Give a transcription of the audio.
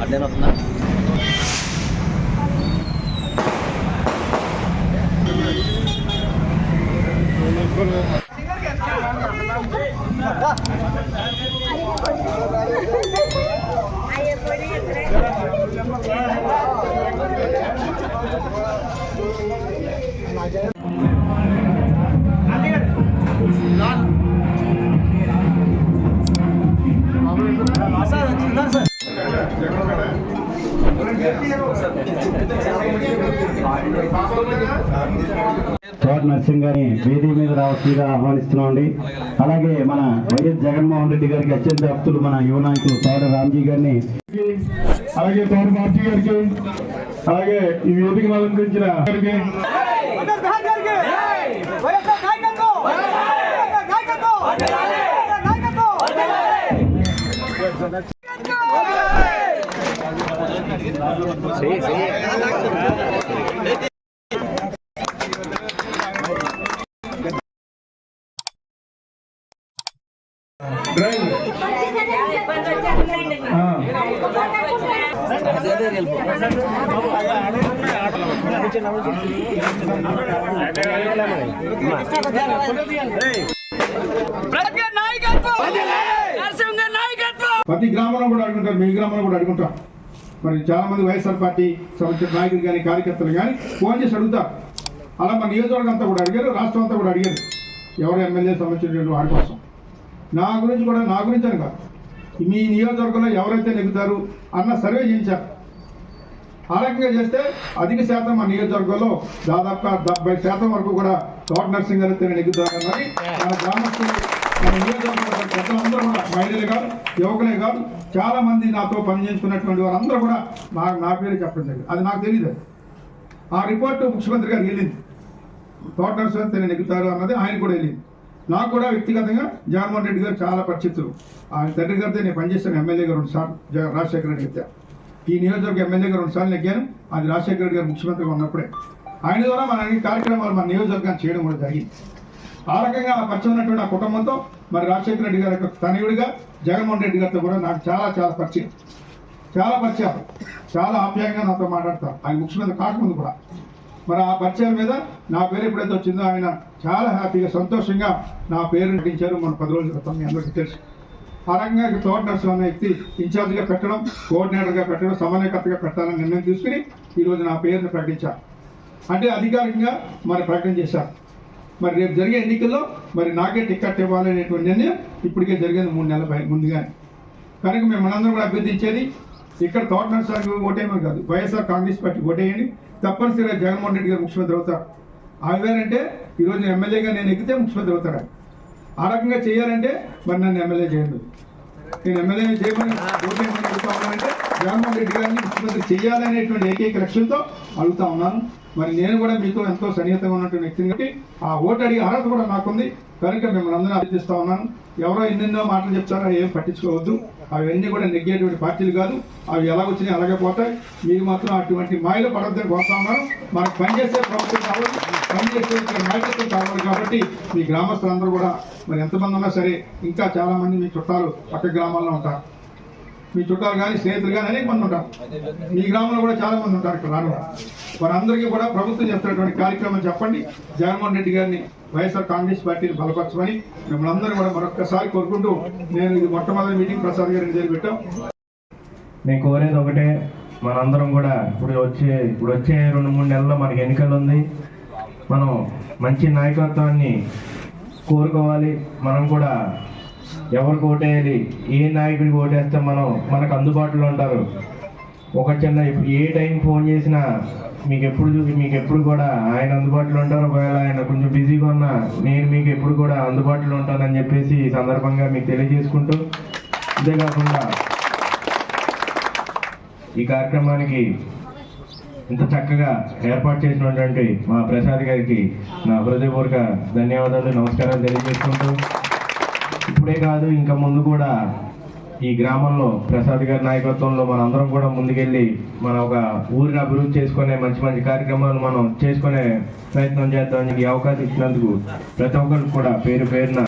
అడ్డేనా వస్తుందా తోట నర్సింగ్ గారిని వేదిక మీద రావాల్సిందిగా ఆహ్వానిస్తున్నామండి. అలాగే మన వైఎస్ జగన్మోహన్ రెడ్డి గారికి అత్యంత భక్తులు మన యువ నాయకులు తోట రామ్జీ గారిని. అలాగే తోట పార్టీ గారికి అలాగే ఈ వేదికను అలంకరించిన గారికి డ్రైవ్ ప్రజల నాయకత్వం నరసింహ నాయకత్వం ప్రతి గ్రామంలో కూడా అడుగుంటారు మీ గ్రామంలో కూడా అడుగుంటారు. మరి చాలా మంది వైఎస్ఆర్ పార్టీ సంబంధించిన నాయకులు కానీ కార్యకర్తలు కానీ ఫోన్ చేసి అడుగుతారు. అలా మన నియోజకవర్గం అంతా కూడా అడిగారు రాష్ట్రం అంతా కూడా అడిగారు. ఎవరు ఎమ్మెల్యే సంబంధించినటువంటి వారి కోసం. నా గురించి కూడా నా గురించి అని కాదు. మీ నియోజకవర్గంలో ఎవరైతే నెగ్గుతారు అన్న సర్వే చేయించారు. ఆ రకంగా చేస్తే అధిక శాతం మా నియోజకవర్గంలో దాదాపుగా డెబ్బై శాతం వరకు కూడా తోట నర్సింగ్ గారు నెగ్గుతారన్నది మన గ్రామస్తులు మన నియోజకవర్గం పెద్దలందరూ కూడా మహిళలే కాదు యువకులే కాదు చాలా మంది నాతో పనిచేసుకున్నటువంటి వారందరూ కూడా నా నా పేరు చెప్పడం జరిగింది. అది నాకు తెలియదు ఆ రిపోర్టు ముఖ్యమంత్రి గారికి వెళ్ళింది. తోట నరసింహ నెగ్గుతారు అన్నది ఆయన కూడా వెళ్ళింది. నాకు కూడా వ్యక్తిగతంగా జగన్మోహన్ రెడ్డి గారు చాలా పరిచితులు. ఆయన తండ్రి గారితో నేను పనిచేస్తాను ఎమ్మెల్యేగా రెండు సార్లు రాజశేఖర రెడ్డి గారు ఈ నియోజకవర్గ ఎమ్మెల్యేగా గారు సార్లు నెగ్గాను అది రాజశేఖర రెడ్డి గారు ముఖ్యమంత్రిగా ఉన్నప్పుడే. ఆయన ద్వారా మన కార్యక్రమాలు మన నియోజకవర్గాన్ని చేయడం కూడా జరిగింది. ఆ రకంగా ఆ పరిచయం ఉన్నటువంటి ఆ కుటుంబంతో మరి రాజశేఖర రెడ్డి గారి యొక్క తనయుడిగా జగన్మోహన్ రెడ్డి గారితో కూడా నాకు చాలా చాలా పరిచయం. చాలా పరిచయం చాలా ఆప్యాయంగా నాతో మాట్లాడతారు. ఆయన ముఖ్యమంత్రి కాకముందు కూడా. మరి ఆ పరిచయం మీద నా పేరు ఎప్పుడైతే వచ్చిందో ఆయన చాలా హ్యాపీగా సంతోషంగా నా పేరు నటించారు. మన పది రోజుల క్రితం మీ అందరికీ తెలుసు. ఆ రకంగా తోట నరసింహ అనే వ్యక్తి ఇన్ఛార్జ్గా పెట్టడం కోఆర్డినేటర్గా పెట్టడం సమన్వయకర్తగా పెట్టాలని నిర్ణయం తీసుకుని ఈరోజు నా పేరుని ప్రకటించారు. అంటే అధికారికంగా మరి ప్రకటన చేశారు. మరి రేపు జరిగే ఎన్నికల్లో మరి నాకే టికెట్ ఇవ్వాలనేటువంటి నిర్ణయం ఇప్పటికే జరిగింది మూడు నెలల ముందుగా ముందుగానే. కనుక మేము మనందరం కూడా అభ్యర్థించేది ఇక్కడ తోట నరసింహ ఓటేమో కాదు వైఎస్ఆర్ కాంగ్రెస్ పార్టీ ఓటేయండి. తప్పనిసరిగా జగన్మోహన్ రెడ్డి గారు ముఖ్యమంత్రి అవుతారు. అవేనంటే ఈరోజు ఎమ్మెల్యేగా నేను ఎక్కితే ముఖ్యమంత్రి అవుతారు ఆ రకంగా చేయాలంటే మరి నన్ను ఎమ్మెల్యే చేయండి. నేను ఎమ్మెల్యే చేయమని ఓటేయమని అడుగుతా ఉన్నానంటే జగన్మోహన్ రెడ్డి గారిని ముఖ్యమంత్రి చేయాలనేటువంటి ఏకైక లక్ష్యంతో అడుగుతా ఉన్నాను. మరి నేను కూడా మీతో ఎంతో సన్నిహితంగా ఉన్నటువంటి వ్యక్తిని కాబట్టి ఆ ఓటు అడిగే అర్హత కూడా నాకుంది కనుక మిమ్మల్ని అందరూ అభ్యర్థిస్తా ఉన్నాను. ఎవరో ఎన్నెన్నో మాటలు చెప్తారో ఏం పట్టించుకోవద్దు. అవన్నీ కూడా నెగ్గేటువంటి పార్టీలు కాదు. అవి ఎలా వచ్చినాయి అలాగే పోతాయి. మీరు మాత్రం అటువంటి మాయలు పడొద్దని కోరుతా ఉన్నాను. మనకు పనిచేసే ప్రభుత్వం కావాలి. పనిచేసే నాయకత్వం కావాలి కాబట్టి మీ గ్రామస్తులందరూ కూడా మరి ఎంతమంది ఉన్నా సరే ఇంకా చాలామంది మీ చుట్టాలు పక్క గ్రామాల్లో ఉంటారు. మీ చుట్టాలు కానీ స్నేహితులు కానీ అనేక మంది ఉంటారు. మీ గ్రామంలో కూడా చాలా మంది ఉంటారు ఇక్కడ రాను. వారందరికీ కూడా ప్రభుత్వం చేస్తున్నటువంటి కార్యక్రమం చెప్పండి. జగన్మోహన్ రెడ్డి గారిని వైఎస్ఆర్ కాంగ్రెస్ పార్టీని బలపరచమని మిమ్మల్ని అందరూ కూడా మరొకసారి కోరుకుంటూ నేను ఇది మొట్టమొదటి మీటింగ్ ప్రసాద్ గారిని చేరిపెట్టాం నేను కోరేది ఒకటే మనందరం కూడా ఇప్పుడు వచ్చే ఇప్పుడు వచ్చే రెండు మూడు నెలల్లో మనకి ఎన్నికలు ఉంది. మనం మంచి నాయకత్వాన్ని కోరుకోవాలి. మనం కూడా ఎవరికి ఓటేయాలి? ఏ నాయకుడికి ఓటేస్తే మనం? మనకు అందుబాటులో ఉంటారు. ఒక చిన్న ఏ టైం ఫోన్ చేసినా మీకు ఎప్పుడు మీకు ఎప్పుడు కూడా ఆయన అందుబాటులో ఉంటారు. ఒకవేళ ఆయన కొంచెం బిజీగా ఉన్నా నేను మీకు ఎప్పుడు కూడా అందుబాటులో ఉంటానని చెప్పేసి ఈ సందర్భంగా మీకు తెలియజేసుకుంటూ అంతేకాకుండా ఈ కార్యక్రమానికి ఇంత చక్కగా ఏర్పాటు చేసినటువంటి మా ప్రసాద్ గారికి నా హృదయపూర్వక ధన్యవాదాలు. నమస్కారాలు తెలియజేసుకుంటూ ఇప్పుడే కాదు ఇంకా ముందు కూడా ఈ గ్రామంలో ప్రసాద్ గారి నాయకత్వంలో మన అందరం కూడా ముందుకెళ్ళి మన ఒక ఊరిని అభివృద్ధి చేసుకునే మంచి మంచి కార్యక్రమాలు మనం చేసుకునే ప్రయత్నం చేద్దాం ఈ అవకాశం ఇచ్చినందుకు ప్రతి ఒక్కరికి కూడా పేరు పేరున